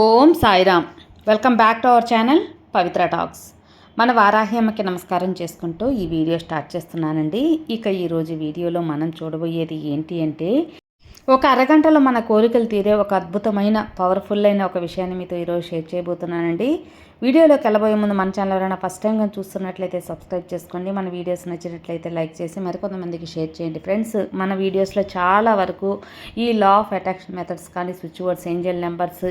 Om Sairam. Welcome back to our channel Pavitra talks. మన వారాహ్యమ్మకి నమస్కారం చేసుకుంటూ ఈ వీడియో స్టార్ట్ చేస్తున్నానండి. ఇక ఈరోజు వీడియోలో మనం చూడబోయేది ఏంటి అంటే ఒక అరగంటలో మన కోరికలు తీరే ఒక అద్భుతమైన పవర్ఫుల్ అయిన ఒక విషయాన్ని మీతో ఈరోజు షేర్ చేయబోతున్నానండి. వీడియోలోకి వెళ్ళబోయే ముందు మన ఛానల్ ఎవరైనా ఫస్ట్ టైం కానీ చూస్తున్నట్లయితే సబ్స్క్రైబ్ చేసుకోండి. మన వీడియోస్ నచ్చినట్లయితే లైక్ చేసి మరికొంతమందికి షేర్ చేయండి. ఫ్రెండ్స్ మన వీడియోస్లో చాలా వరకు ఈ లా ఆఫ్ అట్రాక్షన్ మెథడ్స్ కానీ స్విచ్ వర్డ్స్ ఏంజల్ నెంబర్స్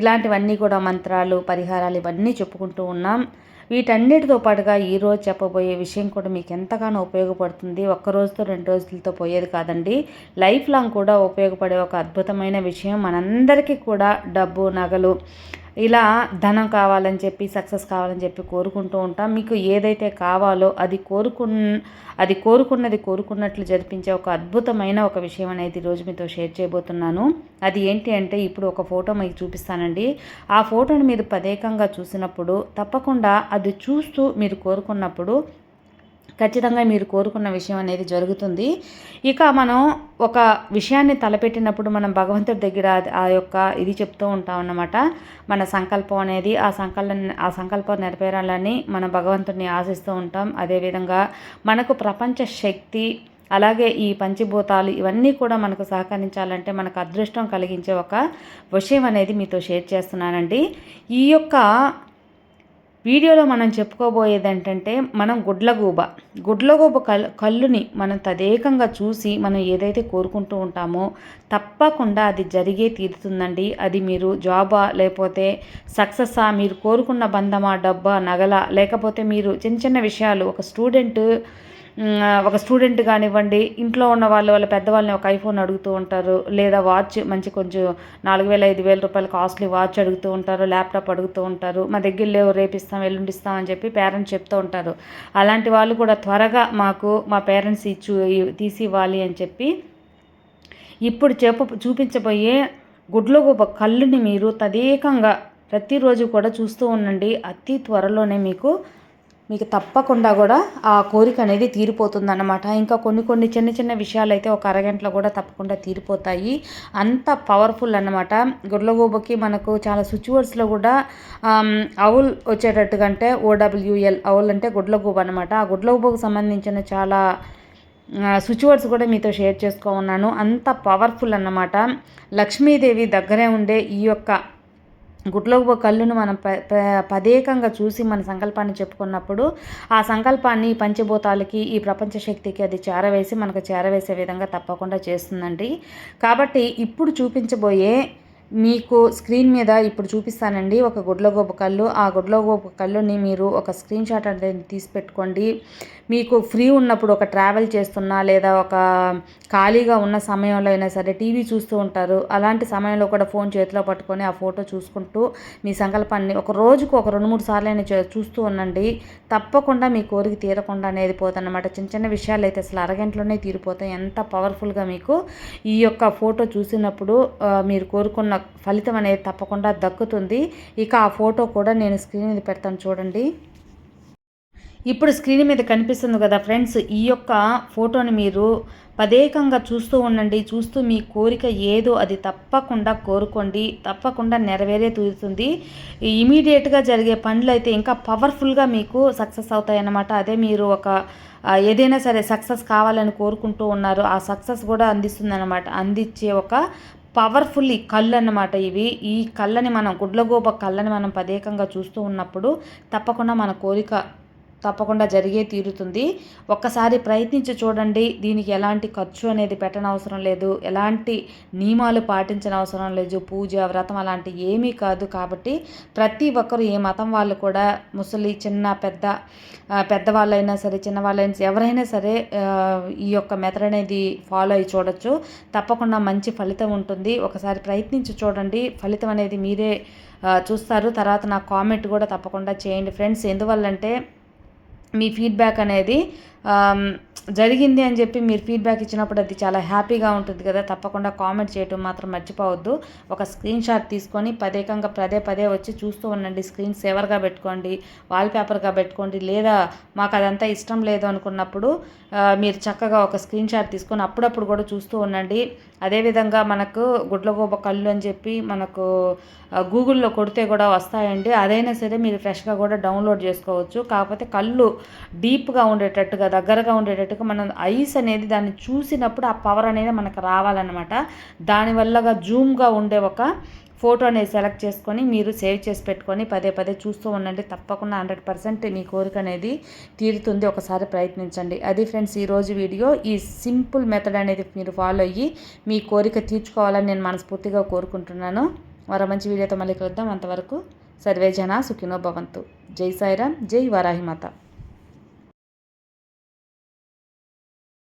ఇలాంటివన్నీ కూడా మంత్రాలు పరిహారాలు ఇవన్నీ చెప్పుకుంటూ ఉన్నాం. వీటన్నిటితో పాటుగా ఈరోజు చెప్పబోయే విషయం కూడా మీకు ఎంతగానో ఉపయోగపడుతుంది. ఒక్క రోజుతో రెండు రోజులతో పోయేది కాదండి. లైఫ్ లాంగ్ కూడా ఉపయోగపడే ఒక అద్భుతమైన విషయం మనందరికీ కూడా డబ్బు నగలు ఇలా ధనం కావాలని చెప్పి సక్సెస్ కావాలని చెప్పి కోరుకుంటూ ఉంటాం. మీకు ఏదైతే కావాలో అది కోరుకు అది కోరుకున్నది కోరుకున్నట్లు జరిపించే ఒక అద్భుతమైన ఒక విషయం అనేది ఈరోజు మీతో షేర్ చేయబోతున్నాను. అది ఏంటి అంటే ఇప్పుడు ఒక ఫోటో మీకు చూపిస్తానండి. ఆ ఫోటోని మీరు ప్రత్యేకంగా చూసినప్పుడు తప్పకుండా అది చూస్తూ మీరు కోరుకున్నప్పుడు ఖచ్చితంగా మీరు కోరుకున్న విషయం అనేది జరుగుతుంది. ఇక మనం ఒక విషయాన్ని తలపెట్టినప్పుడు మనం భగవంతుడి దగ్గర ఆ యొక్క ఇది చెప్తూ ఉంటాం అన్నమాట. మన సంకల్పం అనేది ఆ సంకల్పం ఆ సంకల్పం నెరవేరాలని మన భగవంతుడిని ఆశిస్తూ ఉంటాం. అదేవిధంగా మనకు ప్రపంచ శక్తి అలాగే ఈ పంచభూతాలు ఇవన్నీ కూడా మనకు సహకరించాలంటే మనకు అదృష్టం కలిగించే ఒక విషయం అనేది మీతో షేర్ చేస్తున్నానండి. ఈ యొక్క వీడియోలో మనం చెప్పుకోబోయేది ఏంటంటే మనం గుడ్లగూబ. గుడ్లగూబ కల్ కళ్ళుని మనం తదేకంగా చూసి మనం ఏదైతే కోరుకుంటూ ఉంటామో తప్పకుండా అది జరిగే తీరుతుందండి. అది మీరు జాబా లేకపోతే సక్సెస్సా మీరు కోరుకున్న బంధమా డబ్బా నగల లేకపోతే మీరు చిన్న చిన్న విషయాలు ఒక స్టూడెంట్ ఒక స్టూడెంట్ కానివ్వండి ఇంట్లో ఉన్న వాళ్ళు వాళ్ళ పెద్దవాళ్ళని ఒక ఐఫోన్ అడుగుతూ ఉంటారు లేదా వాచ్ మంచి కొంచెం నాలుగు వేల ఐదు వేల రూపాయల కాస్ట్లీ వాచ్ అడుగుతూ ఉంటారు ల్యాప్టాప్ అడుగుతూ ఉంటారు మా దగ్గర లేవు రేపిస్తాం ఎల్లుండిస్తాం అని చెప్పి పేరెంట్స్ చెప్తూ ఉంటారు. అలాంటి వాళ్ళు కూడా త్వరగా మాకు మా పేరెంట్స్ ఇచ్చు తీసి ఇవ్వాలి అని చెప్పి ఇప్పుడు చెప్ప చూపించబోయే గుడ్లో గొప్ప కళ్ళుని మీరు తదేకంగా ప్రతిరోజు కూడా చూస్తూ ఉండండి. అతి త్వరలోనే మీకు మీకు తప్పకుండా కూడా ఆ కోరిక అనేది తీరిపోతుంది అన్నమాట ఇంకా కొన్ని కొన్ని చిన్న చిన్న విషయాలు అయితే ఒక అరగంటలో కూడా తప్పకుండా తీరిపోతాయి. అంత పవర్ఫుల్ అనమాట గుడ్లగూబకి మనకు చాలా స్విచ్ వర్డ్స్లో కూడా అవుల్ వచ్చేటట్టుగా అంటే ఓడబ్ల్యూఎల్ అవుల్ అంటే గుడ్లగూబ అనమాట ఆ గుడ్లగూబకు సంబంధించిన చాలా స్విచ్ వర్డ్స్ కూడా మీతో షేర్ చేసుకో ఉన్నాను. అంత పవర్ఫుల్ అన్నమాట. లక్ష్మీదేవి దగ్గరే ఉండే ఈ యొక్క గుడ్లో కళ్ళును మనం పదేకంగా చూసి మన సంకల్పాన్ని చెప్పుకున్నప్పుడు ఆ సంకల్పాన్ని పంచభూతాలకి ఈ ప్రపంచ శక్తికి అది చేరవేసి మనకు చేరవేసే విధంగా తప్పకుండా చేస్తుందండి. కాబట్టి ఇప్పుడు చూపించబోయే మీకు స్క్రీన్ మీద ఇప్పుడు చూపిస్తానండి ఒక గుడ్లగోప కళ్ళు. ఆ గుడ్లగోప కళ్ళుని మీరు ఒక స్క్రీన్ షాట్ అనేది తీసి పెట్టుకోండి. మీకు ఫ్రీ ఉన్నప్పుడు ఒక ట్రావెల్ చేస్తున్నా లేదా ఒక ఖాళీగా ఉన్న సమయంలో అయినా సరే టీవీ చూస్తూ ఉంటారు. అలాంటి సమయంలో కూడా ఫోన్ చేతిలో పట్టుకొని ఆ ఫోటో చూసుకుంటూ మీ సంకల్పాన్ని ఒక రోజుకు ఒక రెండు మూడు సార్లు అయినా చూస్తూ ఉండండి. తప్పకుండా మీ కోరిక తీరకుండా అనేది పోతుందన్నమాట. చిన్న చిన్న విషయాలు అయితే అసలు అరగంటలోనే తీరిపోతాయి. ఎంత పవర్ఫుల్గా మీకు ఈ యొక్క ఫోటో చూసినప్పుడు మీరు కోరుకున్న ఫలితం అనేది తప్పకుండా దక్కుతుంది. ఇక ఆ ఫోటో కూడా నేను స్క్రీన్ మీద పెడతాను చూడండి. ఇప్పుడు స్క్రీన్ మీద కనిపిస్తుంది కదా ఫ్రెండ్స్ ఈ యొక్క ఫోటోని మీరు పదేకంగా చూస్తూ ఉండండి. చూస్తూ మీ కోరిక ఏదో అది తప్పకుండా కోరుకోండి. తప్పకుండా నెరవేరే తీరుతుంది. ఇమీడియట్గా జరిగే పనులు అయితే ఇంకా పవర్ఫుల్గా మీకు సక్సెస్ అవుతాయి అన్నమాట అదే మీరు ఒక ఏదైనా సరే సక్సెస్ కావాలని కోరుకుంటూ ఉన్నారు. ఆ సక్సెస్ కూడా అందిస్తుంది అనమాట అందించే ఒక పవర్ఫుల్ ఈ కళ్ళు అన్నమాట ఇవి. ఈ కళ్ళని మనం గుడ్లగోప కళ్ళని మనం ప్రత్యేకంగా చూస్తూ ఉన్నప్పుడు తప్పకుండా మన కోరిక తప్పకుండా జరిగే తీరుతుంది. ఒక్కసారి ప్రయత్నించి చూడండి దీనికి ఎలాంటి ఖర్చు అనేది పెట్టనవసరం లేదు. ఎలాంటి నియమాలు పాటించిన అవసరం లేదు. పూజ వ్రతం అలాంటి ఏమీ కాదు కాబట్టి ప్రతి ఒక్కరు ఏ మతం వాళ్ళు కూడా ముసలి చిన్న పెద్ద పెద్దవాళ్ళైనా సరే చిన్నవాళ్ళైనా ఎవరైనా సరే ఈ యొక్క మెథడ్ అనేది ఫాలో అయ్యి చూడొచ్చు. తప్పకుండా మంచి ఫలితం ఉంటుంది. ఒకసారి ప్రయత్నించి చూడండి. ఫలితం అనేది మీరే చూస్తారు. తర్వాత నా కామెంట్ కూడా తప్పకుండా చేయండి. ఫ్రెండ్స్ ఎందువల్లంటే మీ ఫీడ్బ్యాక్ అనేది జరిగింది అని చెప్పి మీరు ఫీడ్బ్యాక్ ఇచ్చినప్పుడు అది చాలా హ్యాపీగా ఉంటుంది కదా. తప్పకుండా కామెంట్ చేయటం మాత్రం మర్చిపోవద్దు. ఒక స్క్రీన్ షాట్ తీసుకొని పదేకంగా పదే పదే వచ్చి చూస్తూ ఉండండి. స్క్రీన్ సేవర్గా పెట్టుకోండి? వాల్పేపర్గా పెట్టుకోండి? లేదా మాకు అదంతా ఇష్టం లేదు అనుకున్నప్పుడు మీరు చక్కగా ఒక స్క్రీన్ షాట్ తీసుకొని అప్పుడప్పుడు కూడా చూస్తూ ఉండండి. అదేవిధంగా మనకు గుడ్లగోబ కళ్ళు అని చెప్పి మనకు గూగుల్లో కొడితే కూడా వస్తాయండి. అదైనా సరే మీరు ఫ్రెష్గా కూడా డౌన్లోడ్ చేసుకోవచ్చు. కాకపోతే కళ్ళు డీప్గా ఉండేటట్టుగా దగ్గరగా ఉండేటట్టుగా మనం ఐస్ అనేది దాన్ని చూసినప్పుడు ఆ పవర్ అనేది మనకు రావాలన్నమాట. దానివల్లగా జూమ్గా ఉండే ఒక ఫోటో అనేది సెలెక్ట్ చేసుకొని మీరు సేవ్ చేసి పెట్టుకొని పదే పదే చూస్తూ ఉండండి. తప్పకుండా హండ్రెడ్ పర్సెంట్ మీ కోరిక అనేది తీరుతుంది. ఒకసారి ప్రయత్నించండి. అది ఫ్రెండ్స్ ఈరోజు వీడియో ఈ సింపుల్ మెథడ్ అనేది మీరు ఫాలో అయ్యి మీ కోరిక తీర్చుకోవాలని నేను మనస్ఫూర్తిగా కోరుకుంటున్నాను. మరో మంచి వీడియోతో మళ్ళీ కలుద్దాం. అంతవరకు సర్వే జన సుఖినో భవంతు. జై సాయిరామ్ జై వారాహిమాత